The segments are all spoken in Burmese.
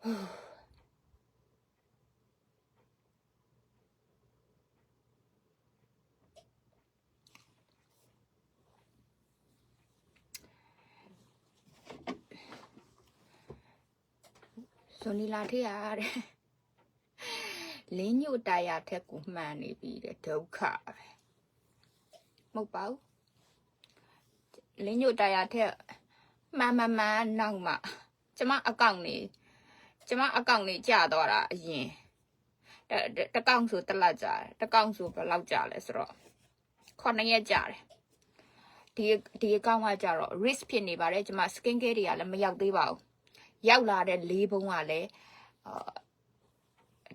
ဇွန်နီလာထေးရတဲ့လင်းညို့တရားထက်ကိုမှန်နေပြီတဲ့ဒုက္ခပဲမဟုတ်ပါဘူးလင်းညို့တရားထက်မှန်မှန်မှန်နောက်မှကျမအကောင့်နေ ကျမအကောင့်နေကြာသွားတာအရင်တတတကောင်ဆိုတစ်လက်ကြာတယ်တကောင်ဆိုဘယ်လောက်ကြာလဲဆိုတော့ခုနှစ်ရက်ကြာတယ်ဒီဒီအကောင့်ကကြာတော့ risk ဖြစ်နေပါတယ်ကျမ skin care တွေကလည်းမရောက်သေးပါဘူးရောက်လာတဲ့လေးဘုံကလည်းအာ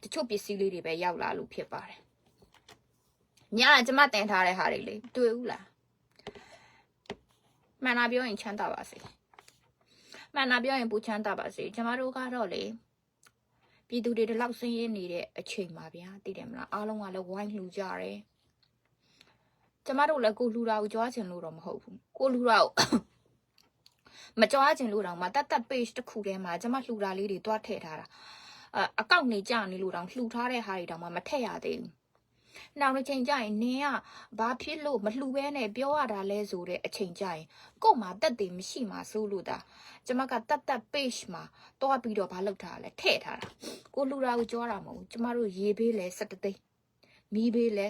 တချို့ပစ္စည်းလေးတွေပဲရောက်လာလို့ဖြစ်ပါတယ်ညာကျမတင်ထားတဲ့ဟာတွေလေတွေ့ဘူးလားမှန်တာပြောရင်ချမ်းသာပါစေမှန်တာပြောရင်ပူချမ်းသာပါစေကျမတို့ကတော့လေ ပြည်သူတွေဒီလောက်ဆင်းရဲနေတဲ့အချိန်ပါဗျာသိတယ်မလားအားလုံးကလည်းဝိုင်းလှူကြတယ်ကျမတို့လည်းကိုလှူတာကိုကြွားချင်လို့တော့မဟုတ်ဘူးကိုလှူတာကိုမကြွားချင်လို့တောင်မှတတ်တတ် page တစ်ခုထဲမှာကျမလှူတာလေးတွေတွားထည့်ထားတာအအကောင့်နေကြနေလို့တောင်လှူထားတဲ့ဟာတွေတောင်မှမထည့်ရသေးဘူး နောက်တစ်ချိန်ကျရင်နင်းကဘာဖြစ်လို့မလှူဘဲနဲ့ပြောရတာလဲဆိုတဲ့အချိန်ကျရင်ကို့မှာတက်တယ်မရှိမှစိုးလို့တာကျမကတတ်တတ် page မှာတွားပြီးတော့ဘာလုပ်ထားလဲထည့်ထားတာကိုလှူတာကိုကြွားတာမဟုတ်ဘူးကျမတို့ရေးပေးလဲ17သိန်းမီးပေးလဲ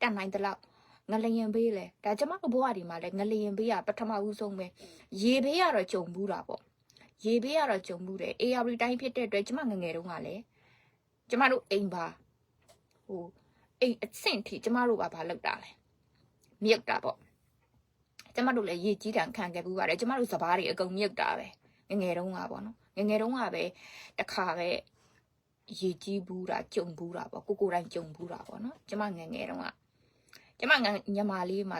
တက်နိုင်တလောက်ငလျင်ပေးလဲဒါကျမတို့ဘဝဒီမှာလဲငလျင်ပေးရပထမဦးဆုံးပဲရေဘေးကတော့ကြုံဘူးတာပေါ့ရေဘေးကတော့ကြုံဘူးတယ် AR တိုင်းဖြစ်တဲ့အတွက်ကျမငငယ်တုန်းကလည်းကျမတို့အိမ်ပါဟို အိမ်အဆင့်ထိကျမတို့ကဘာလုပ်တာလဲမြုပ်တာပေါ့ကျမတို့လည်းရေကြီးတံခံခဲ့ဘူးပါတယ်ကျမတို့စပားတွေအကုန်မြုပ်တာပဲငငယ်တုန်းကပေါ့နော်ငငယ်တုန်းကပဲတစ်ခါပဲရေကြီးဘူးတာကြုံဘူးတာပေါ့ကိုကိုတိုင်းကြုံဘူးတာပေါ့နော်ကျမငငယ်တုန်းကကျမငညီမလေးမှာ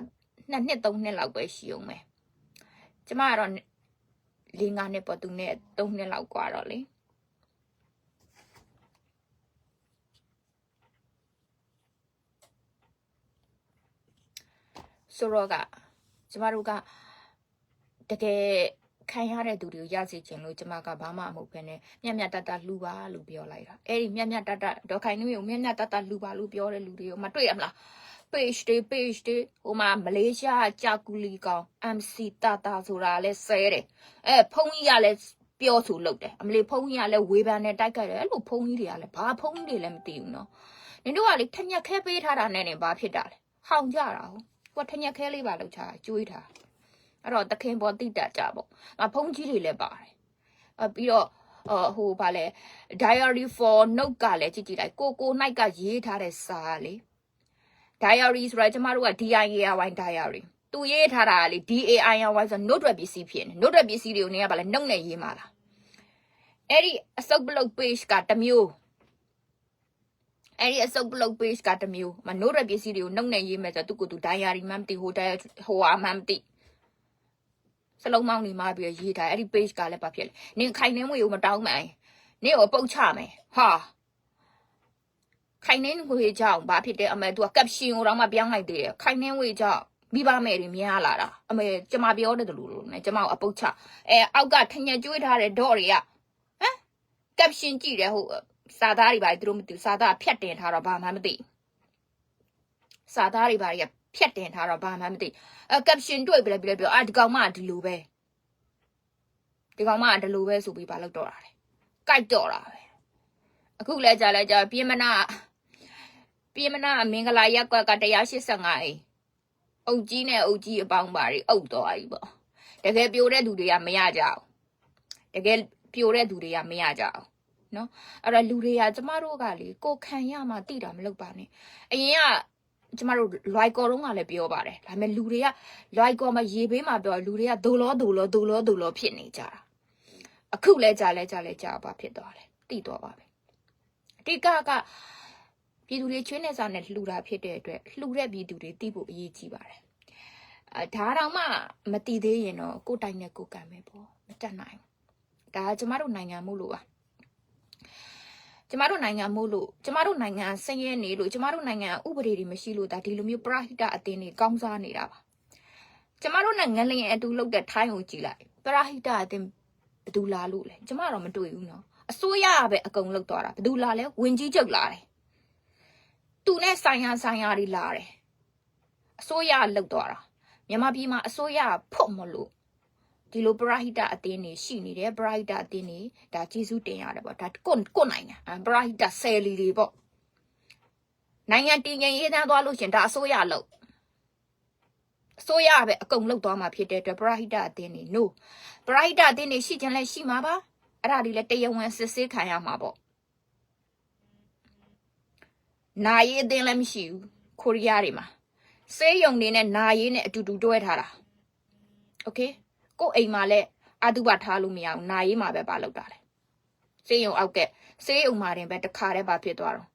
နှစ်နှစ်သုံးနှစ်လောက်ပဲရှိအောင်ပဲ ကျမကတော့လေးငါနှစ်ပေါ့သူနဲ့၃နှစ်လောက်กว่าတော့လေ ဆိုတော့ကကျမတို့ကတကယ်ခံရတဲ့သူတွေကိုရစေချင်လို့ကျမကဘာမှမဟုတ်ဘဲနဲ့မြတ်မြတ်တတ်တတ်လှူပါလို့ပြောလိုက်တာအဲ့ဒီမြတ်မြတ်တတ်တတ်ဒေါ်ခိုင်နုကိုမြတ်မြတ်တတ်တတ်လှူပါလို့ပြောတဲ့လူတွေကိုမတွေ့ရမလား page တွေ page တွေဟိုမှာမလေးရှားကြာကူလီကောင် MC တာတာဆိုတာလဲဆဲတယ်အဲဖုန်းကြီးကလည်းပြောဆိုလုပ်တယ်အမလီဖုန်းကြီးကလည်းဝေဖန်နဲ့တိုက်ခိုက်တယ်အဲ့လိုဖုန်းကြီးတွေကလည်းဘာဖုန်းကြီးတွေလည်းမသိဘူးနော်နင်တို့ကလေထက်ညက်ခဲပေးထားတာနဲ့နေဘာဖြစ်တာလဲဟောင်ကြတာဟုတ် ကိုကထက်ညက်ခဲလေးပါလောက်ချာကျွေးထားအဲ့တော့တခင်ပေါ်တိတက်ကြပေါ့အဖုန်းကြီးတွေလည်းပါတယ်အပြီးတော့အဟိုဗာလဲ diary for note ကလည်းကြည့်ကြည့်လိုက်ကိုကိုနိုင်ကရေးထားတဲ့စာလေ diary ဆိုတာကျမတို့က DIAY diary သူရေးထားတာလေ DAIY ဆို note ရွက်ပစ္စည်းဖြစ်နေ note ရွက်ပစ္စည်းတွေကိုနေကဘာလဲနှုတ်နဲ့ရေးမှာလားအဲ့ဒီအစုပ်ပလုတ် page ကတစ်မျိုး အဲ့ဒီအစုပ်ပလုတ် page ကတစ်မျိုးမ note ရွက်ပစ္စည်းတွေကိုနှုတ်နဲ့ရေးမယ်ဆိုတော့သူကသူ diary မှမသိဟို diary ဟိုဟာမှမသိစလုံးမောင်းနေမှပြီးရေးထားအဲ့ဒီ page ကလည်းဘာဖြစ်လဲနင်ခိုင်နှင်းဝေကိုမတောင်းမှန်နင်ကိုပုတ်ချမယ်ဟာခိုင်နှင်းဝေကြောင့်ဘာဖြစ်တယ်အမေ तू က caption ကိုတော့မှပြောင်းလိုက်သေးတယ်ခိုင်နှင်းဝေကြောင့်မိဘမဲ့တွေများလာတာအမေကျမပြောတယ်လို့လို့နဲ့ကျမကိုအပုတ်ချအဲအောက်ကထညက်ကျွေးထားတဲ့ဒေါ့တွေကဟမ် caption ကြည့်တယ်ဟို စာသားတွေပါသူတို့မသိစာသားဖြတ်တင်ထားတော့ဘာမှမသိစာသားတွေပါတွေကဖြတ်တင်ထားတော့ဘာမှမသိအဲ caption တွေ့ပြီလေပြီလေပြောအာဒီကောင်မကဒီလိုပဲဒီကောင်မကဒီလိုပဲဆိုပြီးဘာလုပ်တော့တာလဲကြိုက်တော့တာပဲအခုလဲကြာလဲကြာပြင်းမနာပြင်းမနာမင်္ဂလာရက်ကွက်က185အိမ်အုတ်ကြီးနဲ့အုတ်ကြီးအပေါင်းပါတွေအုတ်တော့ပြီပေါ့တကယ်ပြိုတဲ့သူတွေကမရကြအောင်တကယ်ပြိုတဲ့သူတွေကမရကြအောင် နော်အဲ့တော့လူတွေကကျမတို့ကလေကိုခံရမှတိတာမလုပ်ပါနဲ့အရင်ကကျမတို့ like ကောတုန်းကလည်းပြောပါတယ်ဒါပေမဲ့လူတွေက like ကောမှာရေဘေးမှာပြောလူတွေကဒိုလောဒိုလောဒိုလောဒိုလောဖြစ်နေကြတာအခုလဲကြာလဲကြာလဲကြာပါဖြစ်သွားတယ်တိသွားပါပဲအတိကကပြည်သူတွေချွေးနေစာနဲ့လှူတာဖြစ်တဲ့အတွက်လှူတဲ့ပြည်သူတွေတိဖို့အရေးကြီးပါတယ်အဲဒါတောင်မှမတိသေးရင်တော့ကိုယ်တိုင်နဲ့ကိုယ်ကံပဲပေါ့မတတ်နိုင်ဘူးဒါကကျမတို့နိုင်ငံမှုလို့ပါ ကျမတို့နိုင်ငံမို့လို့ကျမတို့နိုင်ငံဆင်းရဲနေလို့ကျမတို့နိုင်ငံဥပဒေတွေမရှိလို့ဒါဒီလိုမျိုးပရဟိတအတင်းတွေကောင်းစားနေတာပါကျမတို့နိုင်ငံလျင်အတူလုပ်တဲ့ထိုင်းကိုကြည့်လိုက်ပရဟိတအတင်းဘယ်သူလာလို့လဲကျမတော့မတွေ့ဘူးနော်အစိုးရကပဲအကုန်လုပ်သွားတာဘယ်သူလာလဲဝင်ကြီးချုပ်လာတယ်သူနဲ့ဆိုင်ရဆိုင်ရတွေလာတယ်အစိုးရကလုပ်သွားတာမြန်မာပြည်မှာအစိုးရကဖွတ်မလို့ ဒီလိုပရဟိတအသင်းတွေရှိနေတယ်ပရဟိတအသင်းတွေဒါကျေးဇူးတင်ရတယ်ပေါ့ဒါကိုကိုနိုင်တာပရဟိတဆယ်လီတွေပေါ့နိုင်ငံတည်ငြိမ်ရေးသားသွားလို့ရှင်ဒါအစိုးရလို့အစိုးရပဲအကုန်လုတ်သွားမှာဖြစ်တဲ့အတွက်ပရဟိတအသင်းတွေ no ပရဟိတအသင်းတွေရှိခြင်းလည်းရှိမှာပါအဲ့ဒါဒီလည်းတရားဝင်စစ်ဆေးခံရမှာပေါ့နာရေးအသင်းလည်းမရှိဘူးကိုရီးယားတွေမှာစေးယုံနေနဲ့နာရေးနဲ့အတူတူတွဲထားတာ okay ကို့အိမ်မှာလည်းအတုပထားလို့မရဘူးနာရေးမှာပဲပါလောက်တာလေစေးရုံအောက်ကစေးရုံမှာတင်ပဲတခါတည်းပါဖြစ်သွားတော့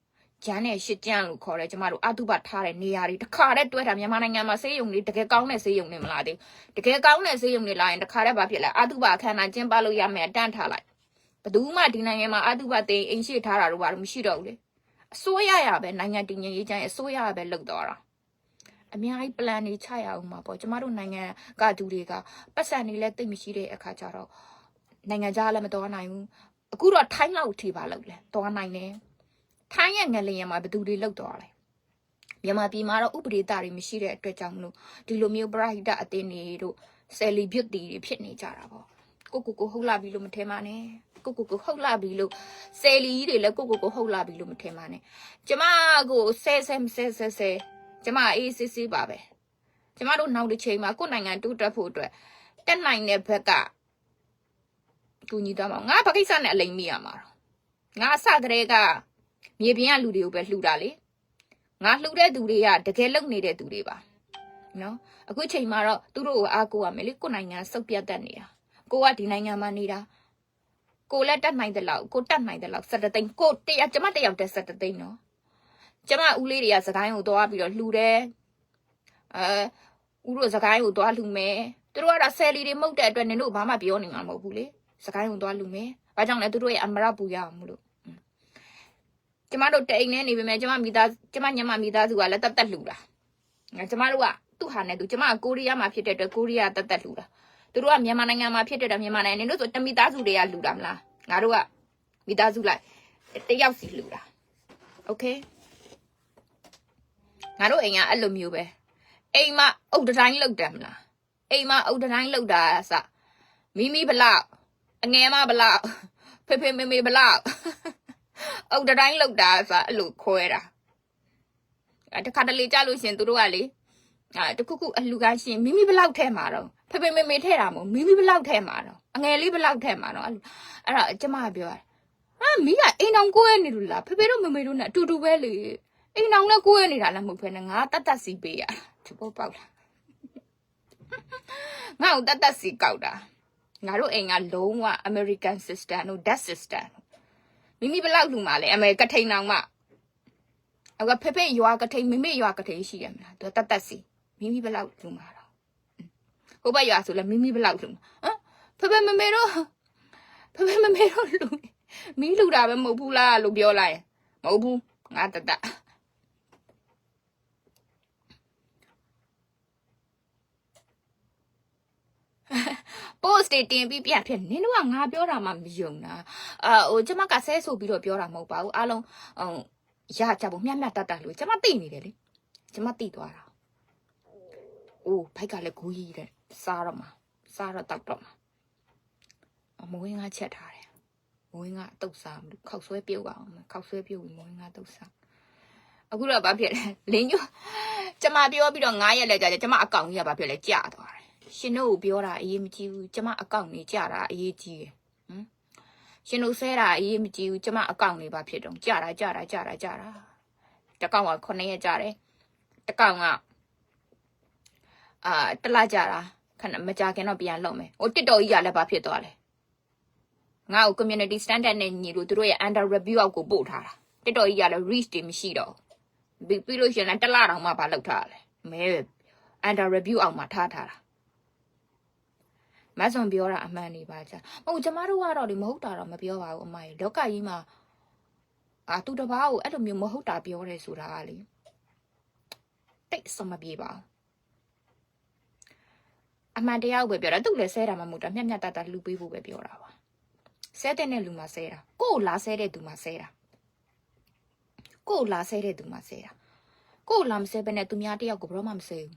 ဂျန်နဲ့ရှစ်ကြမ်းလို့ခေါ်တယ်ကျမတို့အတုပထားတဲ့နေရာတွေတခါတည်းတွဲထားမြန်မာနိုင်ငံမှာစေးရုံတွေတကယ်ကောင်းတဲ့စေးရုံတွေမလားသေးဘူးတကယ်ကောင်းတဲ့စေးရုံတွေလာရင်တခါတည်းပါဖြစ်လာအတုပအခမ်းအနားကျင်းပလို့ရမယ်အတန်းထားလိုက်ဘယ်သူမှဒီနိုင်ငံမှာအတုပသိအိမ်ရှိထားတာတော့ဘာလို့မရှိတော့ဘူးလေအစိုးရရပဲနိုင်ငံတည်ငြိမ်ရေးချမ်းအစိုးရရပဲလုပ်တော့တာ အများကြီး plan တွေချရအောင်မှာပေါ့ကျမတို့နိုင်ငံကသူတွေကပတ်စံတွေလည်းတိတ်မရှိတဲ့အခါကျတော့နိုင်ငံခြားလည်းမတော်နိုင်ဘူးအခုတော့ထိုင်းလောက်ထိပါလောက်လဲတော်နိုင်တယ်ထိုင်းရဲ့ငလျင်မှာဘယ်သူတွေလောက်တော့လဲမြန်မာပြည်မှာတော့ဥပဒေသားတွေမရှိတဲ့အတွက်ကြောင့်မလို့ဒီလိုမျိုးပရဟိတအသင်းတွေတို့ဆယ်လီဘျွတ်တီတွေဖြစ်နေကြတာပေါ့ကိုကိုကိုဟုတ်လာပြီလို့မထင်ပါနဲ့ကိုကိုကိုဟုတ်လာပြီလို့ဆယ်လီကြီးတွေလည်းကိုကိုကိုဟုတ်လာပြီလို့မထင်ပါနဲ့ကျမကိုဆဲဆဲဆဲဆဲဆဲ ကျမအေးစစ်စစ်ပါပဲကျမတို့နောက်တစ်ချိန်မှာကိုယ့်နိုင်ငံတိုးတက်ဖို့အတွက်တက်နိုင်တဲ့ဘက်ကကူညီသွားမှာငါဘာကိစ္စနဲ့အလိမ်မိရမှာတော့ငါအစကတည်းကမြေပြင်ကလူတွေကိုပဲလှူတာလေငါလှူတဲ့သူတွေကတကယ်လုံနေတဲ့သူတွေပါနော်အခုချိန်မှာတော့သူတို့ကိုအားကိုးရမယ်လေကိုယ့်နိုင်ငံစုပ်ပြတ်တတ်နေတာကိုကဒီနိုင်ငံမှာနေတာကိုလည်းတတ်နိုင်တဲ့လောက်ကိုတတ်နိုင်တဲ့လောက်စက်တသိန်းကိုတရားကျမတယောက်တည်းစက်တသိန်းနော် ကျမဦးလေးတွေကစကိုင်းကိုသွားပြီးတော့လှူတယ်အဲဦးတို့စကိုင်းကိုသွားလှူမယ်သူတို့ကတော့ဆယ်လီတွေမှုတ်တဲ့အတွက်နင်တို့ဘာမှပြောနေမှာမဟုတ်ဘူးလေစကိုင်းကိုသွားလှူမယ်ဘာကြောင့်လဲသူတို့ရဲ့အမရပူရအောင်မလို့ကျမတို့တအိမ်နဲ့နေပေမဲ့ကျမမိသားကျမညမမိသားစုကလည်းတတ်တက်လှူတာကျမတို့ကသူ့ဟာနဲ့သူကျမကကိုရီးယားမှာဖြစ်တဲ့အတွက်ကိုရီးယားတတ်တက်လှူတာသူတို့ကမြန်မာနိုင်ငံမှာဖြစ်တဲ့မြန်မာနိုင်ငံနင်တို့ဆိုတမိသားစုတွေကလှူတာမလားငါတို့ကမိသားစုလိုက်တယောက်စီလှူတာโอเค ငါတို့အိမ်ကအဲ့လိုမျိုးပဲအိမ်မှာအုတ်တိုင်းလောက်တယ်မလားအိမ်မှာအုတ်တိုင်းလောက်တာအစမိမိဘလောက်အငယ်မဘလောက်ဖေဖေမေမေဘလောက်အုတ်တိုင်းလောက်တာအစအဲ့လိုခွဲတာအဲတခါတလေကြလို့ရှင်သူတို့ကလေအဲတခုခုအလှကရှင်မိမိဘလောက်ထဲမှာတော့ဖေဖေမေမေထဲတာမို့မိမိဘလောက်ထဲမှာတော့အငယ်လေးဘလောက်ထဲမှာတော့အဲ့အဲ့တော့ကျမပြောတယ်ဟာမိကအိမ်အောင်ကိုယ်နေလို့လားဖေဖေတို့မေမေတို့နဲ့အတူတူပဲလေ အိမ်အောင်နဲ့ကိုယ်နေတာလည်းမဟုတ်ဖ ೇನೆ ငါတတ်တတ်စီပေးရဒီပေါ်ပေါက်လာငါ့ကိုတတ်တတ်စီကောက်တာငါတို့အိမ်ကလုံးဝ American system တို့ that system မိမိဘလောက်လူမှလဲအမေကထိန်အောင်မှအခုဖေဖေရွာကထိန်မိမိရွာကထိန်ရှိရမလားသူတတ်တတ်စီမိမိဘလောက်လူမှတော့ဟိုဘက်ရွာဆိုလဲမိမိဘလောက်လူဟမ်ဖေဖေမမေတို့ဖေဖေမမေတို့လူမီးလူတာပဲမဟုတ်ဘူးလားလို့ပြောလိုက်မဟုတ်ဘူးငါတတ်တတ် post တွေတင်ပြီးပြဖြစ်နင်တို့ကငါပြောတာမှမယုံတာအာဟိုကျမကဆဲဆိုပြီးတော့ပြောတာမဟုတ်ပါဘူးအားလုံးဟိုရကြဖို့မျက်မျက်တတ်တတ်လို့ကျမသိနေတယ်လေကျမသိသွားတာအိုးဘိုက်ကလည်းဂူကြီးတဲ့စားတော့မှာစားတော့တောက်တော့မှာအမဝင်းကချက်ထားတယ်မဝင်းကအတုတ်စားမလို့ခောက်ဆွဲပြုတ်အောင်ခောက်ဆွဲပြုတ်ပြီးမဝင်းကတုတ်စားအခုတော့ဘာဖြစ်လဲလင်းညိုကျမပြောပြီးတော့9ရက်လဲကြာကျမအကောင့်ကြီးကဘာဖြစ်လဲကြာသွားတယ် ရှင်တို့ကိုပြောတာအရေးမကြီးဘူးကျမအကောင့်နေကြာတာအရေးကြီးတယ်ဟမ်ရှင်တို့ဆဲတာအရေးမကြီးဘူးကျမအကောင့်နေပါဖြစ်တော့ကြာတာကြာတာကြာတာကြာတာတကောင့်က9ရက်ကြာတယ်တကောင့်ကအာတလကြာတာခဏမကြခင်တော့ပြန်လုပ်မယ်ဟိုတစ်တော်ကြီးကလည်းဘာဖြစ်သွားလဲငါ့ကို community standard နဲ့ညီလို့သူတို့ရဲ့ under review အောက်ကိုပို့ထားတာတစ်တော်ကြီးကလည်း reach တွေမရှိတော့ပြီးပြီးလို့ရှိရင်လည်းတစ်လတောင်မှဘာလုပ်ထားလဲမဲ under review အောက်မှာထားထားတာ မဆွန်ပြောတာအမှန်နေပါကြဟုတ်ကျမတို့ကတော့ဒီမဟုတ်တာတော့မပြောပါဘူးအမကြီးလောကကြီးမှာအာသူတစ်ပါးကိုအဲ့လိုမျိုးမဟုတ်တာပြောတယ်ဆိုတာကလေတိတ်စမပြေပါဘူးအမှန်တရားကိုပဲပြောတာသူ့လည်းဆဲတာမှမဟုတ်တာမျက်မျက်တတလူပေးဖို့ပဲပြောတာပါဆဲတဲ့လူမှဆဲတာကို့ကိုလာဆဲတဲ့သူမှဆဲတာကို့ကိုလာဆဲတဲ့သူမှဆဲတာကို့ကိုလာမဆဲဘဲနဲ့သူများတယောက်ကိုဘယ်တော့မှမဆဲဘူး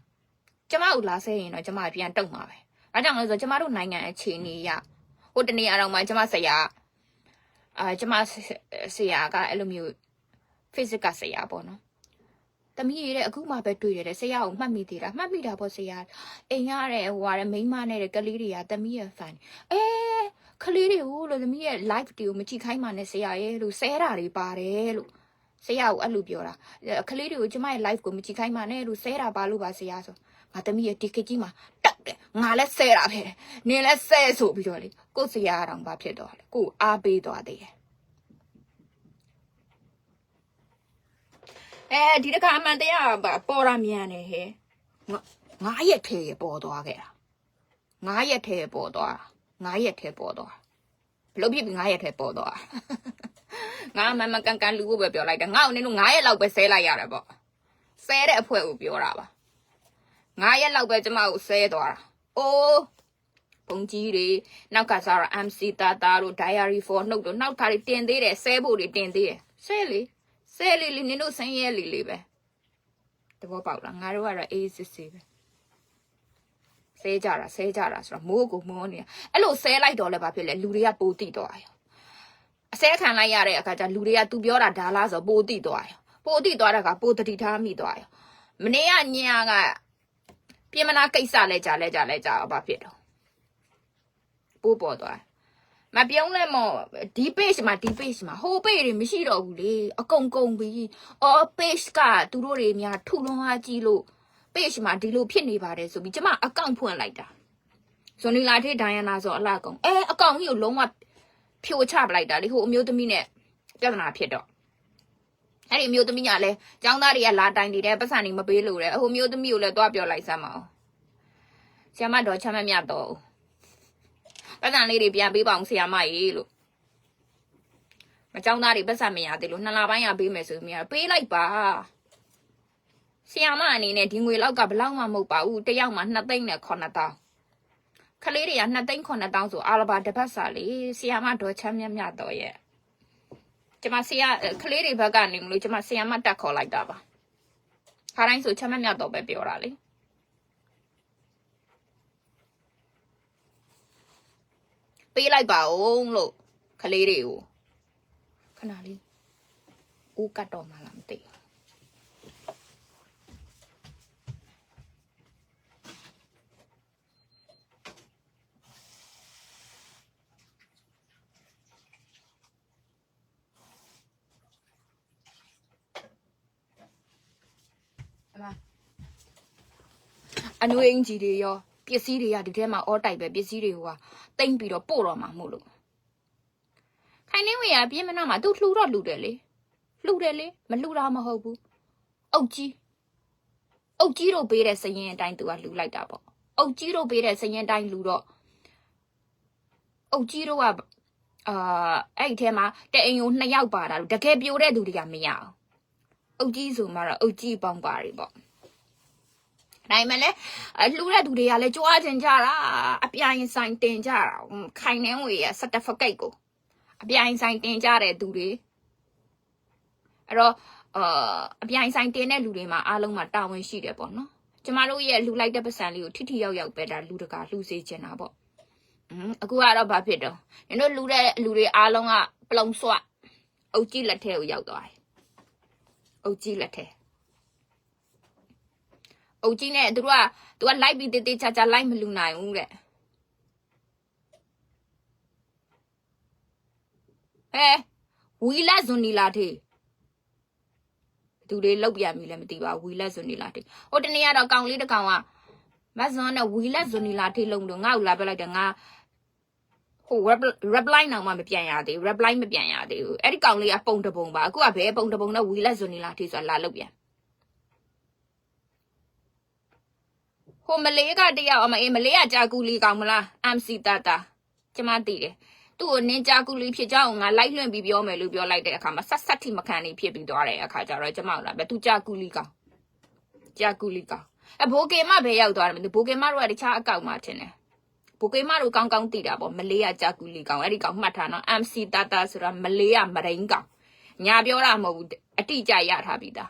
ကျမကိုလာဆဲရင်တော့ကျမပြန်တုတ်မှာပဲ။ အားကြောင့်လဲဆိုတော့ကျမတို့နိုင်ငံအခြေအနေရဟိုတနေ့အတော့မှကျမဆရာအာကျမဆရာကအဲ့လိုမျိုး physics ကဆရာပေါ့နော်။တမီးရတဲ့အခုမှပဲတွေ့ရတဲ့ဆရာကိုမှတ်မိသေးတာမှတ်မိတာပေါ့ဆရာအိမ်ရတဲ့ဟိုဟာတဲ့မိန်းမနဲ့တဲ့ကလေးတွေကတမီးရဲ့ fan အဲကလေးတွေကိုလို့တမီးရဲ့ live တွေကိုမကြည့်ခိုင်းပါနဲ့ဆရာရဲ့လို့ဆဲတာတွေပါတယ်လို့ဆရာကအဲ့လိုပြောတာကလေးတွေကိုကျမရဲ့ live ကိုမကြည့်ခိုင်းပါနဲ့လို့ဆဲတာပါလို့ပါဆရာဆို ငါတမီးရဲ့ဒီကကြီးမှာတက်တယ်ငါလည်းဆဲတာပဲနင်လည်းဆဲဆိုပြီးတော့လေကို့ဆရာတောင်ဘာဖြစ်တော့လဲကို့အားပေးသွားသေးတယ်အဲဒီတခါအမှန်တရားကပေါ်တာမြန်နေဟဲ့ငါငါရက်ထဲပေါ်သွားခဲ့တာငါရက်ထဲပေါ်သွားတာငါရက်ထဲပေါ်သွားဘလို့ဖြစ်ပြီးငါရက်ထဲပေါ်သွားငါမမကန်ကန်လူကိုပဲပြောလိုက်တယ်ငါ့ကိုနင်တို့9ရက်လောက်ပဲဆဲလိုက်ရတယ်ပေါ့ဆဲတဲ့အဖွဲကိုပြောတာပါ 9ရက်လောက်ပဲကျမကိုဆဲသွားတာအိုးဘုံကြီးတွေနောက်ကစားတော့ MC တာတာတို့ diary for နှုတ်တို့နောက်ခါတွေတင်သေးတယ်ဆဲဖို့တွေတင်သေးတယ်ဆဲလေဆဲလေလေနင်တို့ဆင်းရဲလေလေပဲတဘောပေါက်လားငါတို့ကတော့အေးစစ်စစ်ပဲဆဲကြတာဆဲကြတာဆိုတော့မိုးကိုမောနေတာအဲ့လိုဆဲလိုက်တော့လည်းဘာဖြစ်လဲလူတွေကပိုတိတော့ရအဆဲခံလိုက်ရတဲ့အခါကျလူတွေက तू ပြောတာဒါလားဆိုပိုတိတော့ရပိုတိသွားတာကပိုတတိထားမိသွားရမနေ့ကညက ပြင်မနာကိစ္စလဲကြလဲကြလဲကြတော့ဘာဖြစ်တော့ပိုးပေါ်သွားမပြုံးလဲမော်ဒီ page မှာဒီ page မှာဟို page တွေမရှိတော့ဘူးလေအကုန်ကုန်ပြီအော် page ကသူတို့တွေများထုလွန်အားကြီးလို့ page မှာဒီလိုဖြစ်နေပါတယ်ဆိုပြီးကျမအကောင့်ဖွင့်လိုက်တာဇွန်နီလာထေးဒိုင်ယနာဆိုအလှကောင်အဲအကောင့်ကြီးကိုလုံးဝဖြိုချပလိုက်တာလေဟိုအမျိုးသမီးနဲ့ပြဿနာဖြစ်တော့ အဲ့ဒီအမျိုးသမီးကလည်းចောင်းသားတွေကလာတိုင်နေတယ်ပတ်စံနေမပေးလို့တဲ့ဟိုအမျိုးသမီးကိုလည်းတွားပြောလိုက်စမ်းမအောင်ဆရာမတော်ချမ်းမမြတ်တော့ပတ်စံလေးတွေပြန်ပေးပါအောင်ဆရာမရေလို့မចောင်းသားတွေပတ်စံမရသေးလို့နှစ်လပိုင်းရပေးမယ်ဆိုပြီးပေးလိုက်ပါဆီယာမအနေနဲ့ဒီငွေလောက်ကဘလောက်မှမဟုတ်ပါဘူးတယောက်မှ2သိန်းနဲ့9000ခလေးတွေက2သိန်း9000ဆိုအာလဘာတပတ်စာလေးဆီယာမဒေါ်ချမ်းမြတ်မြတ်တော့ရဲ့ ကျမဆီယာခလေးတွေဘက်ကနေမလို့ကျမဆီယာမတက်ခေါ်လိုက်တာပါခါတိုင်းဆိုချမ်းမြတ်မြတ်တော့ပဲပြောတာလေပေးလိုက်ပါဦးလို့ခလေးတွေကိုခဏလေးဦးကတ်တော့မှလားမသိဘူး အနွေးအင်ကြီးတွေရောပစ္စည်းတွေကဒီထဲမှာအောတိုက်ပဲပစ္စည်းတွေကတိမ့်ပြီးတော့ပို့တော့မှာမို့လို့ခိုင်နေဝေရပြင်းမနာမှာသူလှူတော့လှူတယ်လေလှူတယ်လေမလှူတာမဟုတ်ဘူးအုတ်ကြီးအုတ်ကြီးတို့ပေးတဲ့စရင်အတိုင်းသူကလှူလိုက်တာပေါ့အုတ်ကြီးတို့ပေးတဲ့စရင်အတိုင်းလှူတော့အုတ်ကြီးတို့ကအာအဲ့ဒီထဲမှာတအိမ်ကိုနှစ်ယောက်ပါတာလို့တကယ်ပြိုတဲ့သူတွေကမရအောင်အုတ်ကြီးဆိုမှတော့အုတ်ကြီးပေါင်းပါတယ်ပေါ့ နိုင်မလဲလှူတဲ့သူတွေကလည်းကြွားချင်ကြတာအပြိုင်ဆိုင်တင်ကြတာခိုင်နှင်းဝေရ certificate ကိုအပြိုင်ဆိုင်တင်ကြတဲ့သူတွေအဲ့တော့အာအပြိုင်ဆိုင်တင်တဲ့လူတွေမှာအားလုံးမှာတာဝန်ရှိတယ်ပေါ့နော်ကျမတို့ရဲ့လှူလိုက်တဲ့ပတ်စံလေးကိုထိထိရောက်ရောက်ပဲဒါလူတကာလှူစေချင်တာပေါ့อืมအခုကတော့ဘာဖြစ်တော့နင်တို့လှူတဲ့လူတွေအားလုံးကပလုံဆွအုတ်ကြီးလက်ထဲကိုရောက်သွားတယ်အုတ်ကြီးလက်ထဲ အုတ်ကြီးနဲ့သူတို့ကသူကလိုက်ပြီးတေးသေးချာချာလိုက်မလူနိုင်ဘူးတဲ့ဟဲဝီလာဇွန်နီလာထေသူတွေလောက်ပြန်ပြီလည်းမသိပါဘူးဝီလာဇွန်နီလာထေဟိုတနေ့ကတော့ကောင်လေးတစ်ကောင်ကမဇွန်နဲ့ဝီလာဇွန်နီလာထေလုံးတော့ငါ့ကိုလာပြလိုက်တယ်ငါဟို reply နောက်မှမပြန်ရသေးဘူး reply မပြန်ရသေးဘူးအဲ့ဒီကောင်လေးကပုံတပုံပါအခုကဘယ်ပုံတပုံနဲ့ဝီလာဇွန်နီလာထေဆိုတာလာလောက်ပြန် ဟိုမလေးကတယောက်အမအေးမလေးကကြာကူလီကောင်မလား MC တာတာကျမသိတယ်သူ့ကိုနင်းကြာကူလီဖြစ်ကြအောင်ငါလိုက်လွှင့်ပြီးပြောမယ်လို့ပြောလိုက်တဲ့အခါမှာဆက်ဆက်ထိမခံနေဖြစ်ပြီးသွားတဲ့အခါကျတော့ကျမတို့လားဘယ်သူကြာကူလီကောင်ကြာကူလီကောင်အဘိုးကေမဘယ်ရောက်သွားတယ်မသိဘိုးကေမတို့ကတခြားအကောက်မှာထင်တယ်ဘိုးကေမတို့ကောင်းကောင်းသိတာပေါ့မလေးကကြာကူလီကောင်အဲ့ဒီကောင်မှတ်ထားနော် MC တာတာဆိုတာမလေးကမရိန်ကောင်ညာပြောတာမဟုတ်ဘူးအတိအကျရထားပြီးသား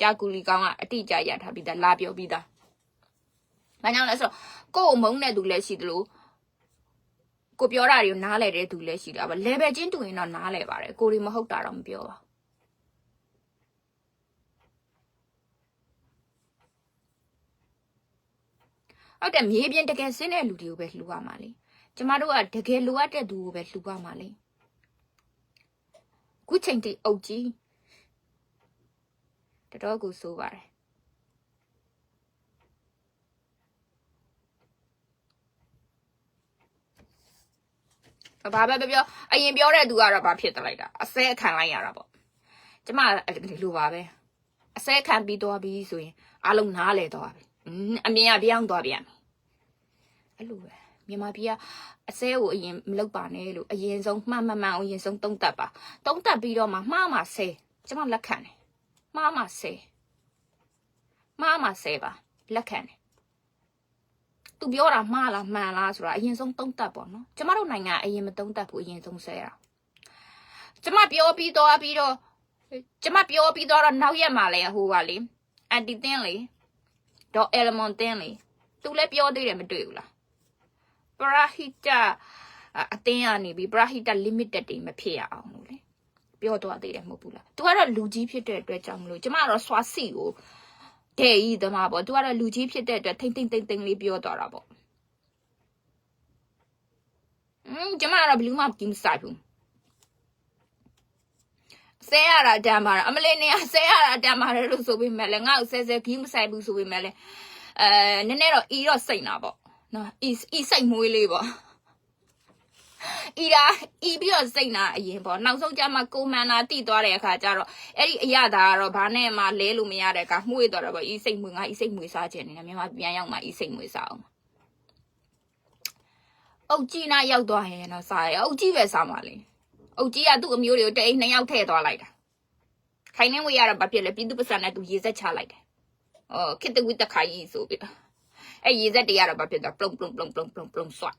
ကြာကူလီကောင်ကအတိအကျရထားပြီးသားလာပြောပြီးသား ဘာကြောင့်လဲဆိုတော့ကိုယ့်ကိုမုန်းတဲ့သူလည်းရှိသလိုကိုပြောတာတွေကိုနားလဲတဲ့သူလည်းရှိတာပါ level ချင်းတူရင်တော့နားလဲပါတယ်ကိုရီမဟုတ်တာတော့မပြောပါဟုတ်တယ်မြေပြင်တကယ်စင်းတဲ့လူတွေကိုပဲလှူရမှာလေကျမတို့ကတကယ်လိုအပ်တဲ့သူကိုပဲလှူရမှာလေခုချိန်ထိအုပ်ကြီးတော်တော်ကိုစိုးပါတယ် ဘာပဲပြောပြောအရင်ပြောတဲ့သူကတော့ဘာဖြစ်တလိုက်တာအစဲခံလိုက်ရတာပေါ့ကျမဒီလိုပါပဲအစဲခံပြီးတော့ပြီးဆိုရင်အားလုံးနားလဲတော့ပြီအမြင်ကပြောင်းသွားပြန်ပြီအဲ့လိုပဲမြန်မာပြည်ကအစဲကိုအရင်မလုပ်ပါနဲ့လို့အရင်ဆုံးမှန်မှန်မှန်အရင်ဆုံးတုံးတက်ပါတုံးတက်ပြီးတော့မှမှားမှဆဲကျမလက်ခံတယ်မှားမှဆဲမှားမှဆဲပါလက်ခံတယ် သူပြောတာမှားလားမှန်လားဆိုတာအရင်ဆုံးတုံးတက်ပေါ့နော်ကျမတို့နိုင်ငံအရင်မတုံးတက်ဘူးအရင်ဆုံးဆဲတာကျမပြောပြီးတော့ပြီးတော့ကျမပြောပြီးတော့နောက်ရက်မှာလဲဟိုပါလေအန်တီတင်းလေဒေါ်အယ်လမွန်တင်းလေသူလည်းပြောသေးတယ်မတွေ့ဘူးလားပရာဟိတအတင်းကနေပြီးပရာဟိတ limited တွေမဖြစ်ရအောင်လို့လေပြောတော့သေးတယ်မဟုတ်ဘူးလား तू ကတော့လူကြီးဖြစ်တဲ့အတွက်ကြောင့်မလို့ကျမကတော့စွာစီကို တဲ့ဤသမားပေါ့ तू ကတော့လူကြီးဖြစ်တဲ့အတွက်ထိမ့်ထိမ့်သိမ့်သိမ့်လေးပြောတော့တာပေါ့อืมကျမကတော့ဘလူးမကင်းစားဘူးဆဲရတာတမ်းပါအမလေးနေဆဲရတာတမ်းပါတယ်လို့ဆိုပြီးမဲ့လေငါ့ကိုဆဲဆဲခင်းမဆိုင်ဘူးဆိုပြီးမဲ့လေအဲနည်းနည်းတော့အီတော့စိတ်နာပေါ့နော်အီအီစိတ်မွေးလေးပေါ့ အီရာအီပြီးတော့စိတ်နာအရင်ပေါ့နောက်ဆုံးကျမှကိုမန်နာတိသွားတဲ့အခါကျတော့အဲ့ဒီအရသာကတော့ဘာနဲ့မှလဲလို့မရတဲ့အခါမှုေးသွားတော့ပေါ့အီစိတ်မွေးငါအီစိတ်မွေးစားခြင်းနေတယ်မြန်မာပြန်ရောက်မှအီစိတ်မွေးစားအောင်အုတ်ကြီးနာရောက်သွားရင်တော့စားရအုတ်ကြီးပဲစားမှာလေအုတ်ကြီးကသူ့အမျိုးတွေကိုတအိမ်နှစ်ယောက်ထည့်သွားလိုက်တာခိုင်နေဝေးရတော့ဘာဖြစ်လဲပြည်သူပစံနဲ့သူရေစက်ချလိုက်တယ်အော်ခစ်တဝိတခိုင်ကြီးဆိုပြီးအဲ့ရေစက်တွေကတော့ဘာဖြစ်သွားပလုံပလုံပလုံပလုံပလုံပလုံဆွတ်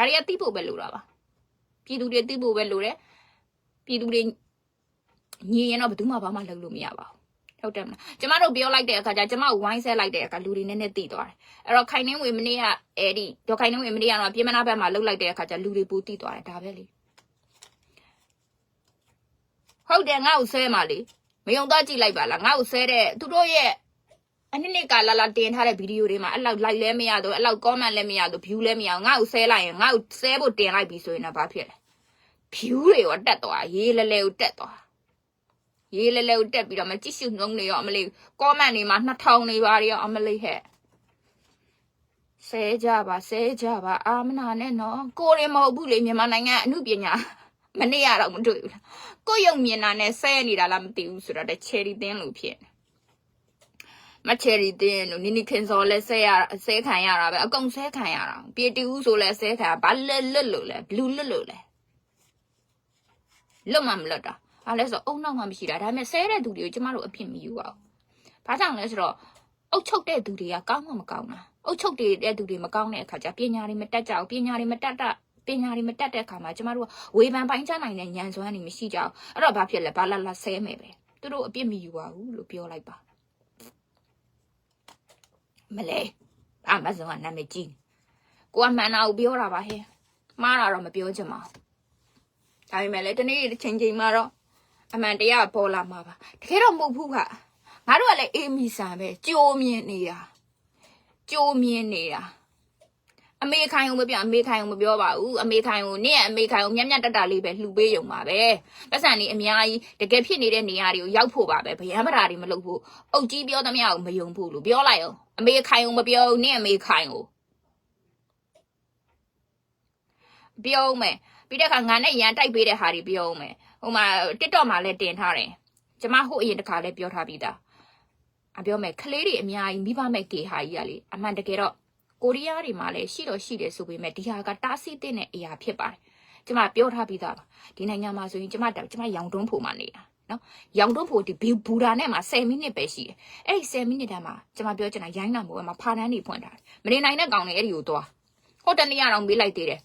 ဒါတွေကတိဖို့ပဲလိုတာပါပြည်သူတွေတိဖို့ပဲလိုတယ်ပြည်သူတွေညီရင်တော့ဘယ်သူမှဘာမှလုပ်လို့မရပါဘူးဟုတ်တယ်မလားကျမတို့ပြောလိုက်တဲ့အခါကျကျမကိုဝိုင်းဆဲလိုက်တဲ့အခါလူတွေနည်းနည်းတိသွားတယ်အဲ့တော့ခိုင်နှင်းဝေမနေ့ကအဲ့ဒီဒေါ်ခိုင်နှင်းဝေမနေ့ကတော့ပြင်မနာဘက်မှာလှုပ်လိုက်တဲ့အခါကျလူတွေပူတိသွားတယ်ဒါပဲလေဟုတ်တယ်ငါ့ကိုဆဲမှာလေမယုံတော့ကြည့်လိုက်ပါလားငါ့ကိုဆဲတဲ့သူတို့ရဲ့ အနည်းနည်းကလာလာတင်ထားတဲ့ဗီဒီယိုတွေမှာအဲ့လောက် like လဲမရတော့အဲ့လောက် comment လဲမရတော့ view လဲမရအောင်ငါ့ကိုဆဲလိုက်ရင်ငါ့ကိုဆဲဖို့တင်လိုက်ပြီဆိုရင်တော့ဘာဖြစ်လဲ view တွေရောတက်သွားရေးလဲလဲကိုတက်သွားရေးလဲလဲကိုတက်ပြီးတော့မကြည့်ရှုနှုံးတွေရောအမလေး comment တွေမှာ2000တွေပါရောအမလေးဟဲ့ဆဲကြပါဆဲကြပါအာမနာနဲ့နော်ကိုရီမဟုတ်ဘူးလေမြန်မာနိုင်ငံအမှုပညာမနေ့ရတော့မတွေ့ဘူးလားကိုယုံမြင်တာနဲ့ဆဲနေတာလားမသိဘူးဆိုတော့တဲ့ cherry တင်းလို့ဖြစ်နေ မချယ်ရီတင်းတို့နီနီခင်စော်လဲဆဲရဆဲခံရတာပဲအကုန်ဆဲခံရတာပြေတူးဆိုလဲဆဲခံဘာလွတ်လွတ်လို့လဲဘလူးလွတ်လို့လဲလွတ်မှမလွတ်တာဘာလဲဆိုအုံနောက်မှမရှိတာဒါပေမဲ့ဆဲတဲ့သူတွေကိုကျမတို့အဖြစ်မယူပါဘူးဘာကြောင့်လဲဆိုတော့အုတ်ချုပ်တဲ့သူတွေကကောင်းမှမကောင်းတာအုတ်ချုပ်တဲ့သူတွေမကောင်းတဲ့အခါကျပညာတွေမတက်ကြဘူးပညာတွေမတက်တာပညာတွေမတက်တဲ့အခါမှာကျမတို့ကဝေဖန်ပိုင်းချနိုင်တဲ့ညံစွမ်းတွေမရှိကြဘူးအဲ့တော့ဘာဖြစ်လဲဘာလာလာဆဲမယ်ပဲသူတို့အပြစ်မယူပါဘူးလို့ပြောလိုက်ပါ မလဲဘာမှစုံကနာမည်ကြီးကိုကမှန်တာကိုပြောတာပါဟဲ့မှားတာတော့မပြောချင်ပါဘူးဒါပေမဲ့လည်းတနေ့တစ်ချိန်ချိန်မှာတော့အမှန်တရားပေါ်လာမှာပါတကယ်တော့မဟုတ်ဘူးခငါတို့ကလည်းအေးမီဆန်ပဲကြိုးမြင်နေတာကြိုးမြင်နေတာ အမေခိုင်အောင်မပြောအမေခိုင်အောင်မပြောပါဘူးအမေခိုင်ကိုနင့်ရဲ့အမေခိုင်ကိုမြတ်မြတ်တက်တာလေးပဲလှူပေးရုံပါပဲပတ်စံนี่အများကြီးတကယ်ဖြစ်နေတဲ့နေရာတွေကိုရောက်ဖို့ပါပဲဗျမ်းပရာတွေမလုပ်ဘူးအုတ်ကြီးပြောသမျှကိုမယုံဘူးလို့ပြောလိုက်အောင်အမေခိုင်အောင်မပြောဘူးနင့်အမေခိုင်ကိုပြောမယ်ပြီးတဲ့အခါငါနဲ့ရန်တိုက်ပေးတဲ့ဟာတွေပြောမယ်ဟိုမှာ TikTok မှာလည်းတင်ထားတယ်ကျမဟိုအရင်တစ်ခါလည်းပြောထားပြီးသားအပြောမယ်ကလေးတွေအများကြီးမိဘမဲ့ကေဟာကြီးကလေအမှန်တကယ်တော့ ကိုရီးယားတွေမှာလည်းရှိတော့ရှိတယ်ဆိုပေမဲ့ဒီဟာကတားဆီးတဲ့အရာဖြစ်ပါတယ်ကျမပြောထားပြီးသားပါဒီနိုင်ငံမှာဆိုရင်ကျမကျမရောင်တွန်းဖို့မှနေတာနော်ရောင်တွန်းဖို့ဒီဘူဒါနဲ့မှာ10မိနစ်ပဲရှိတယ်အဲ့ဒီ10မိနစ်တန်းမှာကျမပြောချင်တာရိုင်းနာမိုးမှာဖာတန်းနေဖွင့်ထားတယ်မနေနိုင်တဲ့ကောင်တွေအဲ့ဒီကိုသွားဟိုတနေ့ကတော့မေးလိုက်သေးတယ်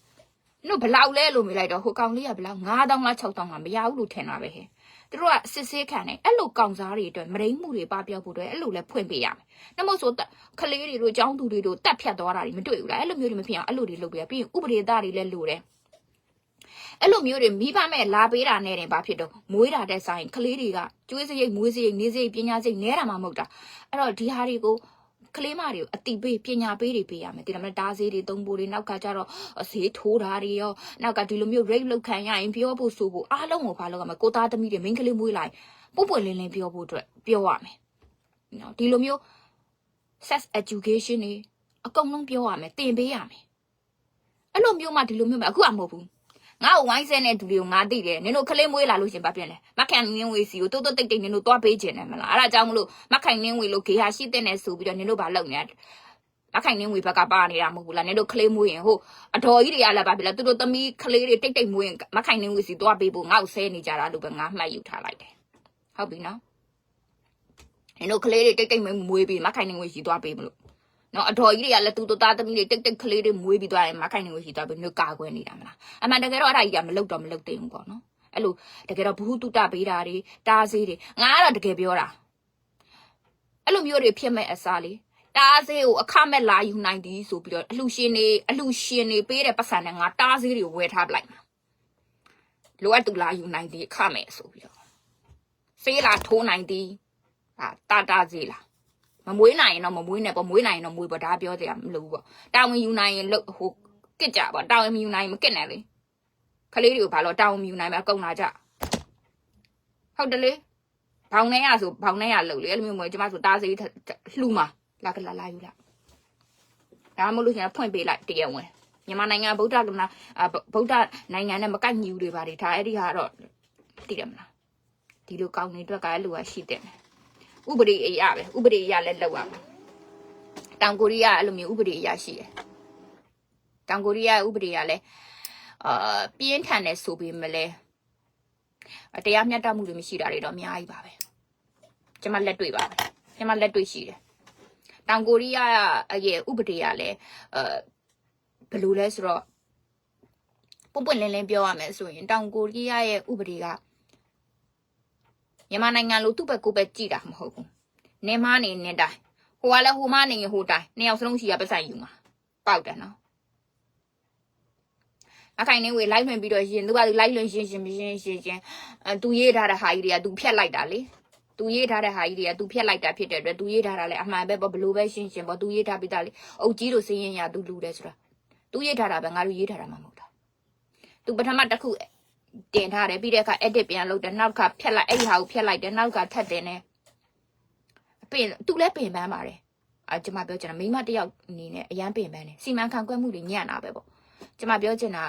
နုဘလောက်လဲလို့မေးလိုက်တော့ဟိုကောင်လေးကဘလောက်9000လား6000လားမရဘူးလို့ထင်တာပဲဟဲ့သူတို့ကစစ်ဆေးခံတယ်အဲ့လိုကောင်စားတွေအတွက်မရင်းမှုတွေပပျောက်ဖို့အတွက်အဲ့လိုလဲဖွင့်ပေးရမယ်။နှမို့ဆိုတက်ခလေးတွေတို့ចောင်းသူတွေတို့တက်ဖြတ်သွားတာတွေမတွေ့ဘူးလားအဲ့လိုမျိုးတွေမဖြစ်အောင်အဲ့လိုတွေလုပ်ပေးရပြီးရင်ဥပဒေသားတွေလည်းလိုတယ်။အဲ့လိုမျိုးတွေမိဘမဲ့လာပေးတာနဲ့တင်ဘာဖြစ်တော့မွေးတာတဲ့ဆိုင်ကလေးတွေကကျွေးစရိတ်မွေးစရိတ်နေစရိတ်ပညာစရိတ်နဲတာမှမဟုတ်တာအဲ့တော့ဒီဟာတွေကို ကလေးမတွေကိုအတိပေးပညာပေးတွေပေးရမယ်ဒီလိုမျိုးတားစေးတွေသုံးဖို့တွေနောက်ကကြတော့ဈေးထိုးတာတွေရောနောက်ကဒီလိုမျိုး rate လောက်ခံရရင်ပြောဖို့ဆိုဖို့အားလုံးကိုဘာလုပ်ရမလဲကိုသားသမီးတွေမိန်းကလေးမွေးလိုက်ပုတ်ပွင့်လင်းလင်းပြောဖို့အတွက်ပြောရမယ်နော်ဒီလိုမျိုး sex education တွေအကုန်လုံးပြောရမယ်တင်ပေးရမယ်အဲ့လိုမျိုးမှဒီလိုမျိုးမှအခုကမဟုတ်ဘူး ငါ့ကိုဝိုင်းဆဲတဲ့သူတွေကိုငါသိတယ်နင်တို့ခလေးမွေးလာလို့ရှင်ဘာဖြစ်လဲမခံနင်းဝေးစီကိုတိုးတိုးတိတ်တိတ်နင်တို့သွားပေးခြင်းတယ်မလားအဲ့ဒါကြောင့်မလို့မခိုင်နင်းဝေးလို့ဂေဟာရှိတဲ့နဲ့ဆိုပြီးတော့နင်တို့ဘာလုပ်နေလဲမခိုင်နင်းဝေးဘက်ကပါနေတာမဟုတ်ဘူးလားနင်တို့ခလေးမွေးရင်ဟိုအတော်ကြီးတွေကလည်းဘာဖြစ်လဲသူတို့သမီးခလေးတွေတိတ်တိတ်မွေးရင်မခိုင်နင်းဝေးစီသွားပေးဖို့ငါ့ကိုဆဲနေကြတာလို့ပဲငါမှတ်ယူထားလိုက်တယ်ဟုတ်ပြီနော်နင်တို့ခလေးတွေတိတ်တိတ်မွေးမွေးပြီးမခိုင်နင်းဝေးစီသွားပေးမလို့ နော်အတော်ကြီးတွေကလည်းသူတို့သားသမီးတွေတိတ်တိတ်ကလေးတွေမွေးပြီးသွားရင်မခိုင်နေကိုရှိသွားပြီးမျိုးကာကွယ်နေတာမလားအမှန်တကယ်တော့အဲ့ဒါကြီးကမလုပ်တော့မလုပ်သိဘူးပေါ့နော်အဲ့လိုတကယ်တော့ဘူးတုတပေးတာတွေတားစေးတွေငါကတော့တကယ်ပြောတာအဲ့လိုမျိုးတွေဖြစ်မဲ့အစားလေးတားစေးကိုအခမဲ့လာယူနိုင်သည်ဆိုပြီးတော့အလှရှင်တွေအလှရှင်တွေပေးတဲ့ပတ်စံနဲ့ငါတားစေးတွေဝယ်ထားပလိုက်မှာလိုအပ်သူလာယူနိုင်သည်အခမဲ့ဆိုပြီးတော့ဖေးလာထိုးနိုင်သည်ဟာတာတာစေးလား မမွေးနိုင်ရင်တော့မမွေးနဲ့ပေါ့မွေးနိုင်ရင်တော့မွေးပေါ့ဒါပြောစရာမလိုဘူးပေါ့တာဝန်ယူနိုင်ရင်လို့ဟိုကစ်ကြပေါ့တာဝန်မယူနိုင်ရင်မကစ်နဲ့လေခလေးတွေကိုဘာလို့တာဝန်မယူနိုင်မလဲအကုန်လာကြဟုတ်တယ်လေဘောင်နဲ့ရဆိုဘောင်နဲ့ရလှုပ်လေအဲ့လိုမျိုးမျိုးကျမဆိုတားစေးလှူမှာလာကလာလာယူလာဒါမှမဟုတ်လို့ရှိရင်ဖွင့်ပေးလိုက်တရဝင်မြန်မာနိုင်ငံဗုဒ္ဓကမလားဗုဒ္ဓနိုင်ငံနဲ့မကိုက်ညီဘူးတွေပါတွေဒါအဲ့ဒီဟာတော့သိတယ်မလားဒီလိုကောင်းနေအတွက်ကအဲ့လိုဟာရှိတယ် ဥပဒေအရာပဲဥပဒေအရာလည်းလောက်ရမယ်တောင်ကိုရီးယားအဲ့လိုမျိုးဥပဒေအရာရှိတယ်တောင်ကိုရီးယားဥပဒေကလည်းအာပြင်းထန်တယ်ဆိုပေမဲ့လည်းတရားမျှတမှုတွေမရှိတာတွေတော့အများကြီးပါပဲကျွန်မလက်တွေ့ပါပဲကျွန်မလက်တွေ့ရှိတယ်တောင်ကိုရီးယားရဲ့ဥပဒေကလည်းအဲဘယ်လိုလဲဆိုတော့ပွပွင့်လင်းလင်းပြောရမယ်ဆိုရင်တောင်ကိုရီးယားရဲ့ဥပဒေက မြန်မာနိုင်ငံလိုသူ့ဘက်ကိုယ်ဘက်ကြည်တာမဟုတ်ဘူးနင်းမနေနင်းတိုင်းဟိုကလည်းဟိုမနေရင်ဟိုတိုင်းနှစ်ယောက်စလုံးရှိရပတ်ဆိုင်ယူမှာပေါက်တယ်နော်အခိုင်နေဝေလိုက်လွှင့်ပြီးတော့ရှင်သူကသူလိုက်လွှင့်ရှင်ရှင်မရှင်ရှင်ရှင်အဲသူရေးထားတဲ့ဟာကြီးတွေကသူဖြတ်လိုက်တာလေသူရေးထားတဲ့ဟာကြီးတွေကသူဖြတ်လိုက်တာဖြစ်တဲ့အတွက်သူရေးထားတာလည်းအမှန်ပဲပေါ့ဘလို့ပဲရှင်ရှင်ပေါ့သူရေးထားပြီးသားလေအုတ်ကြီးတို့စင်းရင်ရသူလူတယ်ဆိုတာသူရေးထားတာပဲငါတို့ရေးထားတာမှမဟုတ်တာသူပထမတစ်ခု တင်ထားတယ်ပြီးတဲ့အခါ edit ပြန်လုပ်တယ်နောက်တစ်ခါဖြတ်လိုက်အဲ့ဒီဟာကိုဖြတ်လိုက်တယ်နောက်တစ်ခါထပ်တင်တယ်ပင်သူလည်းပင်ပန်းပါတယ်အာကျွန်မပြောချင်တာမိမတစ်ယောက်အနေနဲ့အရန်ပင်ပန်းတယ်စီမံခန့်ခွဲမှုတွေညံ့တာပဲပေါ့ကျွန်မပြောချင်တာ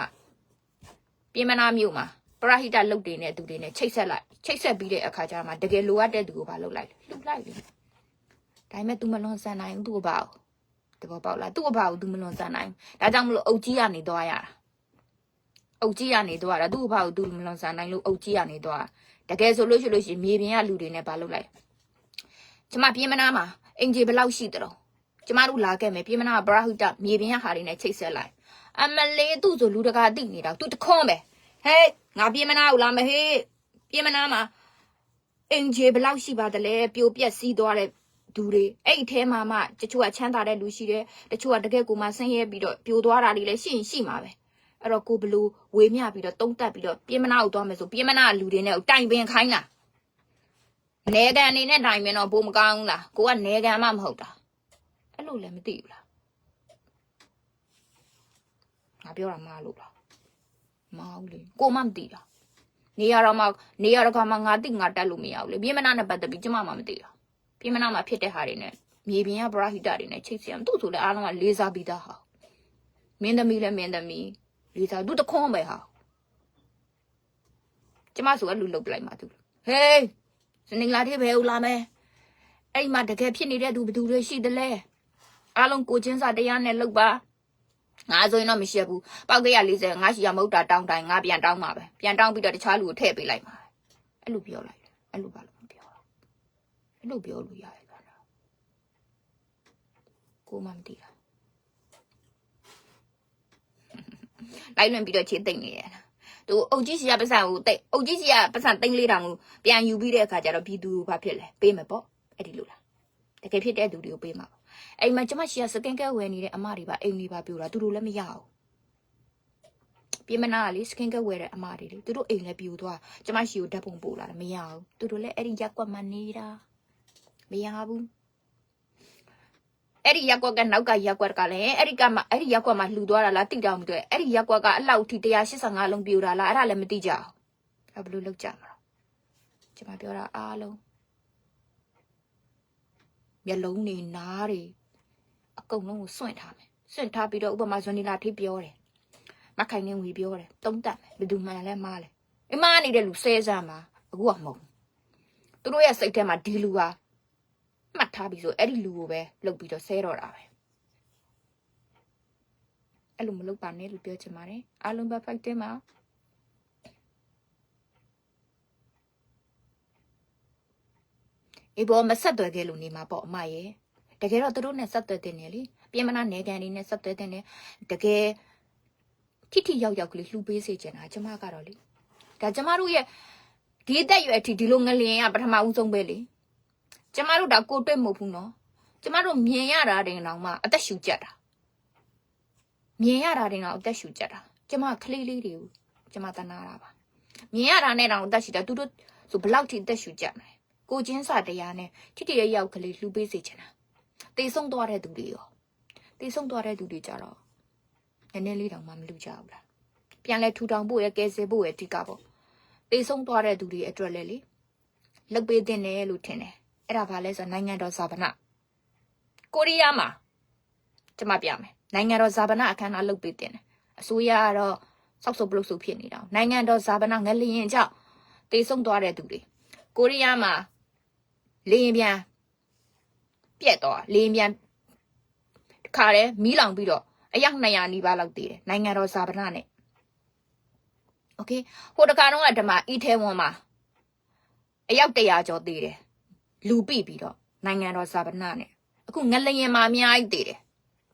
ပြင်မနာမျိုးမှာပရဟိတလုတ်တွေနဲ့သူတွေနဲ့ချိတ်ဆက်လိုက်ချိတ်ဆက်ပြီးတဲ့အခါကျမှတကယ်လိုအပ်တဲ့သူကိုဘာလုပ်လိုက်လဲလှုပ်လိုက်ပြီဒါပေမဲ့ तू မလွန်ဆန်နိုင်ဘူးသူ့ကိုပါအောင်တဘောပေါက်လားသူ့ကိုပါအောင် तू မလွန်ဆန်နိုင်ဘူးဒါကြောင့်မလို့အုတ်ကြီးကနေသွားရတာ အုတ်ကြီးကနေတော့တာသူ့ဘာကိုသူမလွန်ဆန်နိုင်လို့အုတ်ကြီးကနေတော့တကယ်ဆိုလို့ရှိလို့ရှိရင်မြေပြင်ကလူတွေနဲ့ဘာလုပ်လိုက်ကျမပြင်းမနာမှာအင်ဂျီဘယ်လောက်ရှိတယ်တော့ကျမတို့လာခဲ့မယ်ပြင်းမနာဘရာဟုတမြေပြင်ကဟာတွေနဲ့ချိတ်ဆက်လိုက်အမလေးသူ့ဆိုလူတကာတိနေတာသူတခွန်းပဲဟဲ့ငါပြင်းမနာကိုလာမဟေးပြင်းမနာမှာအင်ဂျီဘယ်လောက်ရှိပါတလဲပြိုပြက်စီးသွားတဲ့သူတွေအဲ့အထဲမှာမှတချို့ကချမ်းသာတဲ့လူရှိတယ်တချို့ကတကယ်ကိုမှဆင်းရဲပြီးတော့ပြိုသွားတာတွေလည်းရှိရင်ရှိမှာပဲ အဲ့တော့ကိုဘလူဝေမျှပြီးတော့တုံးတက်ပြီးတော့ပြင်းမနာကိုသွားမယ်ဆိုပြင်းမနာလူတွေနဲ့တိုင်ပင်ခိုင်းတာနေကန်အနေနဲ့တိုင်ပင်တော့ဘိုးမကောင်းဘူးလားကိုကနေကန်မှမဟုတ်တာအဲ့လိုလည်းမသိဘူးလားငါပြောတာမှားလို့လားမဟုတ်လေကိုမှမသိတာနေရတော့မှနေရတော့ကမှငါသိငါတက်လို့မရဘူးလေပြင်းမနာနဲ့ပတ်သက်ပြီးကျမမှမသိတာပြင်းမနာမှာဖြစ်တဲ့ဟာတွေနဲ့မြေပြင်ကပရာဟိတတွေနဲ့ချိတ်ဆက်အောင်သူ့ဆိုလည်းအားလုံးကလေးစားပြီးသားဟာမင်းသမီးလည်းမင်းသမီး လေးစားသူတခွန်းပဲဟာကျမဆိုအဲ့လူလုတ်ပလိုက်မှာသူဟေးစနေလာတဲ့ဘယ်ဦးလာမယ်အဲ့မှာတကယ်ဖြစ်နေတဲ့သူဘယ်သူတွေရှိသလဲအားလုံးကိုချင်းစာတရားနဲ့လုတ်ပါငါဆိုရင်တော့မရှိဘူးပေါက်ကရ40ငါရှိရမဟုတ်တာတောင်းတိုင်းငါပြန်တောင်းမှာပဲပြန်တောင်းပြီးတော့တခြားလူကိုထည့်ပေးလိုက်မှာအဲ့လိုပြောလိုက်အဲ့လိုပါလို့မပြောတာအဲ့လိုပြောလို့ရတယ်ကွာကိုမှမသိတာ လိုက်လွင်ပြီးတော့ခြေသိမ့်နေရတာသူအုတ်ကြီးစီကပတ်စံကိုတိတ်အုတ်ကြီးစီကပတ်စံသိန်းလေးတောင်ကိုပြန်ယူပြီးတဲ့အခါကျတော့ပြည်သူဘာဖြစ်လဲပေးမယ်ပေါ့အဲ့ဒီလိုလားတကယ်ဖြစ်တဲ့သူတွေကိုပေးမှာပေါ့အိမ်မှာကျမရှိကစကင်ကဲဝယ်နေတဲ့အမတွေပါအိမ်တွေပါပြိုတာသူတို့လည်းမရဘူးပြင်မနာကလေစကင်ကဲဝယ်တဲ့အမတွေလေသူတို့အိမ်လည်းပြိုသွားကျမရှိကိုဓာတ်ပုံပို့လာတယ်မရဘူးသူတို့လည်းအဲ့ဒီရက်ကွက်မှနေတာမရဘူး အဲ့ဒီရက်ကွက်ကနောက်ကရက်ကွက်ကလည်းအဲ့ဒီကမှအဲ့ဒီရက်ကွက်မှာလှူသွားတာလားတိတောင်မတွေ့အဲ့ဒီရက်ကွက်ကအလောက်ထိ185လုံးပြိုတာလားအဲ့ဒါလည်းမသိကြဘူးအဲ့ဘယ်လိုလုပ်ကြမှာလဲကျမပြောတာအားလုံးမျက်လုံးတွေနားတွေအကုန်လုံးကိုစွန့်ထားမယ်စွန့်ထားပြီးတော့ဥပမာဇွန်နီလာထိပြောတယ်မခိုင်နေဝီပြောတယ်တုံးတက်မယ်ဘယ်သူမှလည်းမားလဲအမနေတဲ့လူဆဲစမ်းမှာအခုကမဟုတ်ဘူးသူတို့ရဲ့စိတ်ထဲမှာဒီလူဟာ မှတ်ထားပြီးဆိုအဲ့ဒီလူကိုပဲလှုပ်ပြီးတော့ဆဲတော့တာပဲအဲ့လိုမလုပ်ပါနဲ့လို့ပြောချင်ပါတယ်အားလုံးပဲ fighting မှာအေးဘောမဆက်သွယ်ခဲ့လို့နေမှာပေါ့အမရဲ့တကယ်တော့သူတို့နဲ့ဆက်သွယ်တင်တယ်လေပြင်မနာနေကန်လေးနဲ့ဆက်သွယ်တင်တယ်တကယ်ထိထိရောက်ရောက်ကလေးလှူပေးစေချင်တာကျမကတော့လေဒါကျမတို့ရဲ့ဒီအသက်အရွယ်အထိဒီလိုငလျင်ကပထမဦးဆုံးပဲလေ ကျမတို့ဒါကိုတွေ့မဟုတ်ဘူးနော်ကျမတို့မြင်ရတာတင်တော့မှအသက်ရှူကြက်တာမြင်ရတာတင်တော့အသက်ရှူကြက်တာကျမကလေးလေးတွေကိုကျမတနာတာပါမြင်ရတာနဲ့တော့အသက်ရှူတာသူတို့ဆိုဘယ်လောက်ထိအသက်ရှူကြက်မလဲကိုချင်းစာတရားနဲ့ထိထိရရောက်ကလေးလှူပေးစေချင်တာတေဆုံးသွားတဲ့သူတွေရောတေဆုံးသွားတဲ့သူတွေကြတော့နည်းနည်းလေးတောင်မှမလူကြဘူးလားပြန်လဲထူထောင်ဖို့ရကယ်ဆယ်ဖို့ရအဓိကပေါ့တေဆုံးသွားတဲ့သူတွေအတွက်လည်းလေလုတ်ပေးတဲ့တယ်လို့ထင်တယ် အဲ့ဒါဘာလဲဆိုတော့နိုင်ငံတော်ဇာပနာကိုရီးယားမှာကျမပြမယ်နိုင်ငံတော်ဇာပနာအခမ်းအနားလုပ်ပေးတဲ့တယ်အစိုးရကတော့စောက်စုပ်ပလုတ်စုပ်ဖြစ်နေတာနိုင်ငံတော်ဇာပနာငလျင်ကြောင့်တေဆုံးသွားတဲ့သူတွေကိုရီးယားမှာလေရင်ပြန်ပြက်သွားလေရင်ပြန်တခါတည်းမီးလောင်ပြီးတော့အယောက်200နီးပါးလောက်တည်တယ်နိုင်ငံတော်ဇာပနာနဲ့โอเคဟိုတခါတော့ကဓမ္မအီထဲဝန်မှာအယောက်100ကျော်တည်တယ် လူပိပြီးတော့နိုင်ငံတော်ဇာပနာနဲ့အခုငလျင်မှာအများကြီးတည်တယ်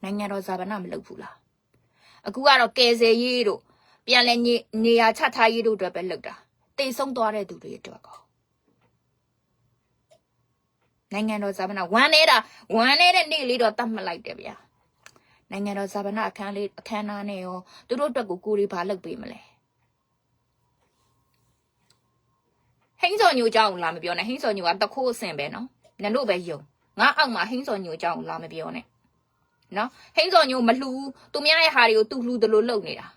နိုင်ငံတော်ဇာပနာမလုပ်ဘူးလားအခုကတော့ကယ်ဆယ်ရေးတို့ပြန်လဲနေနေရာချထားရေးတို့အတွက်ပဲလုပ်တာတေဆုံးသွားတဲ့သူတွေအတွက်ကောနိုင်ငံတော်ဇာပနာဝမ်းနေတာဝမ်းနေတဲ့နေ့လေးတော့တတ်မှတ်လိုက်တယ်ဗျာနိုင်ငံတော်ဇာပနာအခန်းလေးအခမ်းအနားနဲ့ရောသူတို့အတွက်ကိုကိုရီဘာလုပ်ပေးမလဲ ဟင်းစော်ညိုเจ้าကိုလာမပြောနဲ့ဟင်းစော်ညိုကတခိုးအဆင်ပဲနော်နင်တို့ပဲယုံငါအောက်မှာဟင်းစော်ညိုเจ้าကိုလာမပြောနဲ့နော်ဟင်းစော်ညိုမလှူသူများရဲ့ဟာတွေကိုသူလှူတယ်လို့လုပ်နေတာ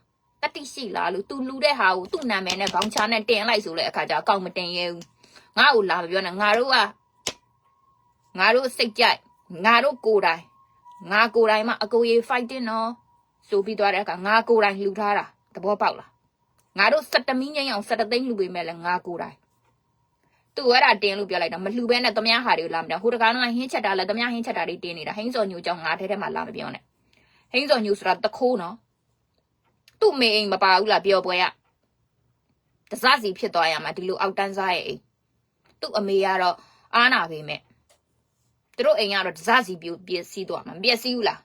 တတိရှိလားလို့သူလှူတဲ့ဟာကိုသူ့နာမည်နဲ့ဘောင်ချာနဲ့တင်လိုက်ဆိုတဲ့အခါကျအကောင့်မတင်ရဲဘူးငါ့ကိုလာမပြောနဲ့ငါတို့ကငါတို့စိတ်ကြိုက်ငါတို့ကိုယ်တိုင်ငါကိုယ်တိုင်မှအကိုကြီး fighting နော်ဆိုပြီးသွားတဲ့အခါငါကိုယ်တိုင်လှူထားတာသဘောပေါက်လားငါတို့စက်တမီးငိမ့်အောင်စက်တသိန်းလှူပေးမယ်လဲငါကိုယ်တိုင် သူအဲ့ဒါတင်လို့ပြောလိုက်တော့မလှူဘဲနဲ့သမ ्या ဟာတွေကိုလာမပြောဟိုတကားကဟင်းချက်တာလဲသမ ्या ဟင်းချက်တာတွေတင်နေတာဟင်းစော်ညူကြောင့်ငါထဲထဲမှာလာမပြောနဲ့ဟင်းစော်ညူဆိုတာတခိုးနော်သူ့မေအိမ်မပါဘူးလားပြောပွဲရတစားစီဖြစ်သွားရမှာဒီလိုအောက်တန်းစားရဲ့အိမ်သူ့အမေကတော့အားနာပေမဲ့သူတို့အိမ်ကတော့တစားစီပြပြစီးသွားမှာမပြစီးဘူးလား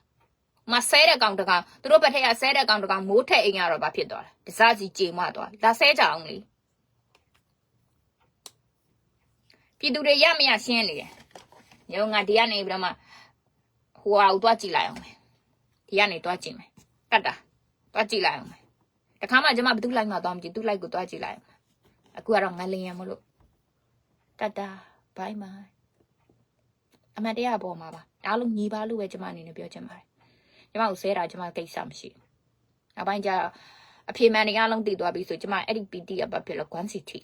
မဆဲတဲ့ကောင်တကောင်သူတို့ဘက်ထက်ကဆဲတဲ့ကောင်တကောင်မိုးထက်အိမ်ကတော့ဘာဖြစ်သွားလဲတစားစီကြေမသွားလာဆဲကြအောင်လေ ပြည်သူတွေရမရရှင်းနေတယ်ညောငါဒီကနေပြီးတော့မှဟိုဟာကိုတွားကြည့်လိုက်အောင်မယ်ဒီကနေတွားကြည့်မယ်တတ်တာတွားကြည့်လိုက်အောင်မယ်တခါမှကျမဘသူ့လိုက်မှသွားမကြည့်သူ့လိုက်ကိုတွားကြည့်လိုက်အောင်အခုကတော့ငလင်ရမလို့တတ်တာဘိုင်းမိုင်းအမတ်တရားပေါ်မှာပါအားလုံးညီပါလို့ပဲကျမအနေနဲ့ပြောချင်ပါတယ်ကျမကိုဆဲတာကျမကိစ္စမရှိဘူးအပိုင်းကျအဖေမှန်တရားလုံးတည်သွားပြီဆိုကျမအဲ့ဒီ PT အပတ်ဖြစ်လို့1 city